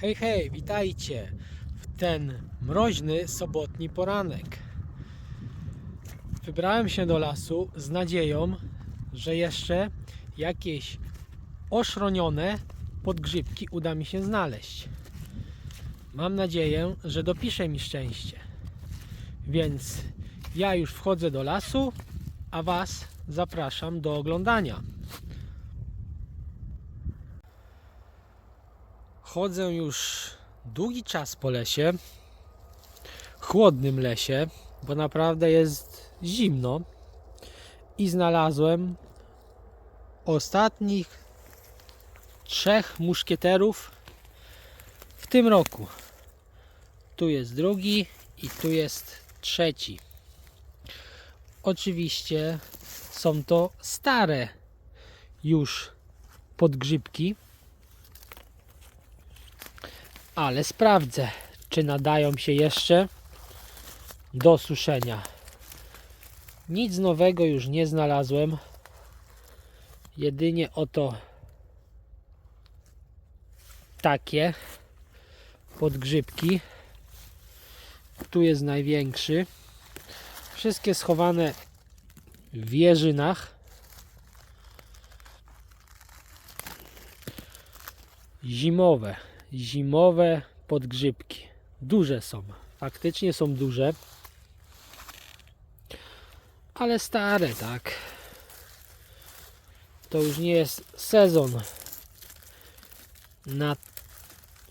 Hej, hej, witajcie w ten mroźny sobotni poranek. Wybrałem się do lasu z nadzieją, że jeszcze jakieś oszronione podgrzybki uda mi się znaleźć. Mam nadzieję, że dopisze mi szczęście. Więc ja już wchodzę do lasu, a Was zapraszam do oglądania. Chodzę już długi czas po lesie, chłodnym lesie, bo naprawdę jest zimno i znalazłem ostatnich trzech muszkieterów w tym roku. Tu jest drugi i tu jest trzeci. Oczywiście są to stare już podgrzybki, ale sprawdzę, czy nadają się jeszcze do suszenia. Nic nowego już nie znalazłem. Jedynie oto takie podgrzybki. Tu jest największy. Wszystkie schowane w jeżynach. Zimowe zimowe podgrzybki. Duże są. Faktycznie są duże. Ale stare, tak. To już nie jest sezon na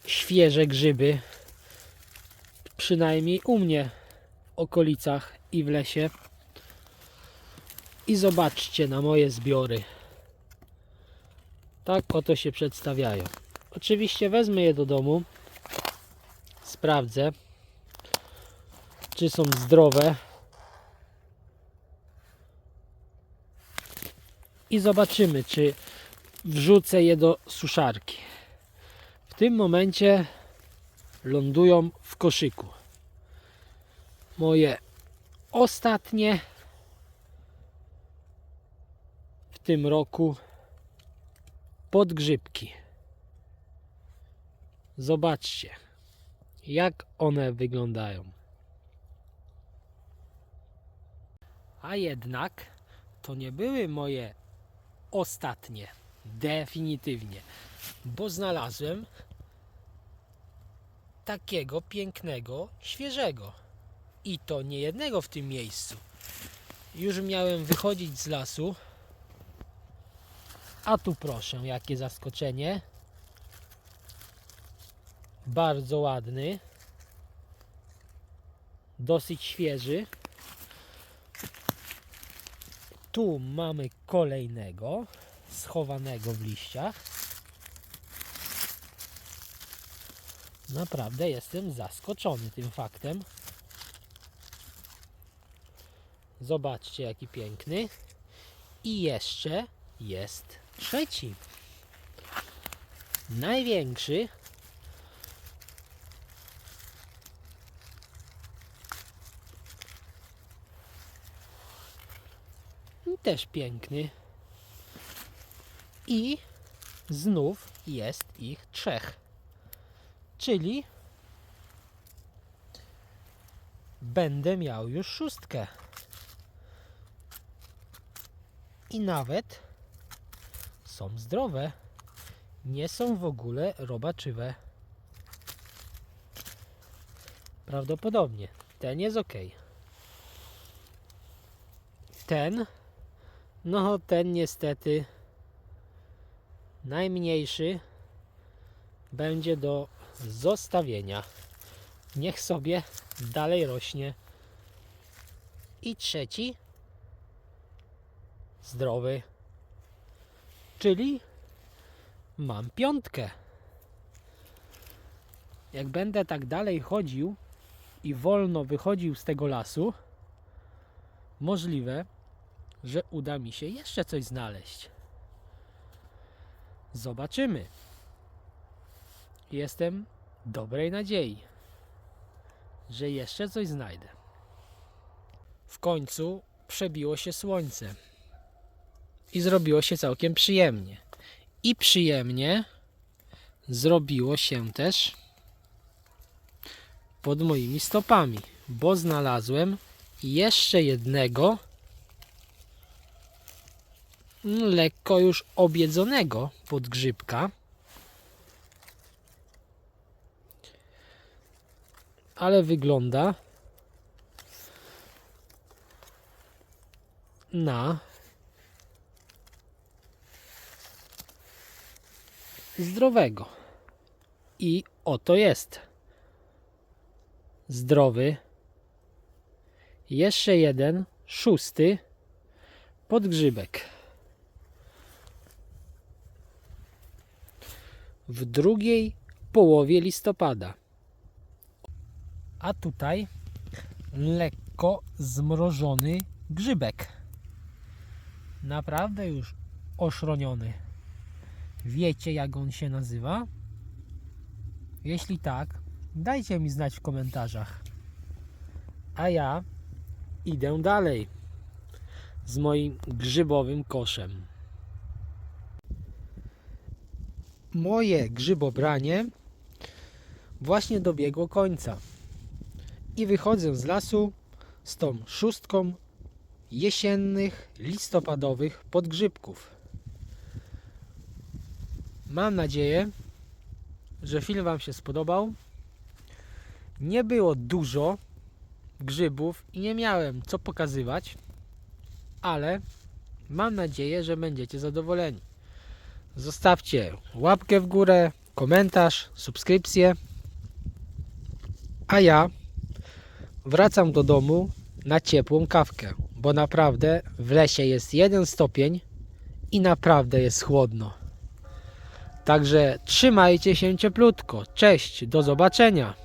świeże grzyby. Przynajmniej u mnie w okolicach i w lesie. I zobaczcie na moje zbiory. Tak oto się przedstawiają. Oczywiście wezmę je do domu. Sprawdzę, czy są zdrowe. I zobaczymy, czy wrzucę je do suszarki. W tym momencie lądują w koszyku. Moje ostatnie w tym roku podgrzybki. Zobaczcie, jak one wyglądają. A jednak to nie były moje ostatnie, definitywnie, bo znalazłem takiego pięknego, świeżego. I to nie jednego w tym miejscu. Już miałem wychodzić z lasu, a tu proszę, jakie zaskoczenie bardzo ładny. Dosyć świeży. Tu mamy kolejnego schowanego w liściach. Naprawdę jestem zaskoczony tym faktem. Zobaczcie jaki piękny. I jeszcze jest trzeci. Największy też piękny. I znów jest ich trzech. Czyli będę miał już szóstkę. I nawet są zdrowe. Nie są w ogóle robaczywe. Prawdopodobnie. Ten jest ok. Ten no, ten niestety najmniejszy będzie do zostawienia. Niech sobie dalej rośnie. I trzeci zdrowy. Czyli mam piątkę. Jak będę tak dalej chodził i wolno wychodził z tego lasu, możliwe, że uda mi się jeszcze coś znaleźć. Zobaczymy. Jestem dobrej nadziei, że jeszcze coś znajdę. W końcu przebiło się słońce i zrobiło się całkiem przyjemnie. I przyjemnie zrobiło się też pod moimi stopami, bo znalazłem jeszcze jednego lekko już obiedzonego podgrzybka. Ale wygląda na zdrowego. I oto jest. Zdrowy. Jeszcze jeden, szósty podgrzybek. W drugiej połowie listopada. A tutaj lekko zmrożony grzybek. Naprawdę już oszroniony. Wiecie, jak on się nazywa? Jeśli tak, dajcie mi znać w komentarzach. A ja idę dalej z moim grzybowym koszem. Moje grzybobranie właśnie dobiegło końca. I wychodzę z lasu z tą szóstką jesiennych, listopadowych podgrzybków. Mam nadzieję, że film Wam się spodobał. Nie było dużo grzybów i nie miałem co pokazywać, ale mam nadzieję, że będziecie zadowoleni. Zostawcie łapkę w górę, komentarz, subskrypcję. A ja wracam do domu na ciepłą kawkę, bo naprawdę w lesie jest jeden stopień i naprawdę jest chłodno. Także trzymajcie się cieplutko. Cześć, do zobaczenia.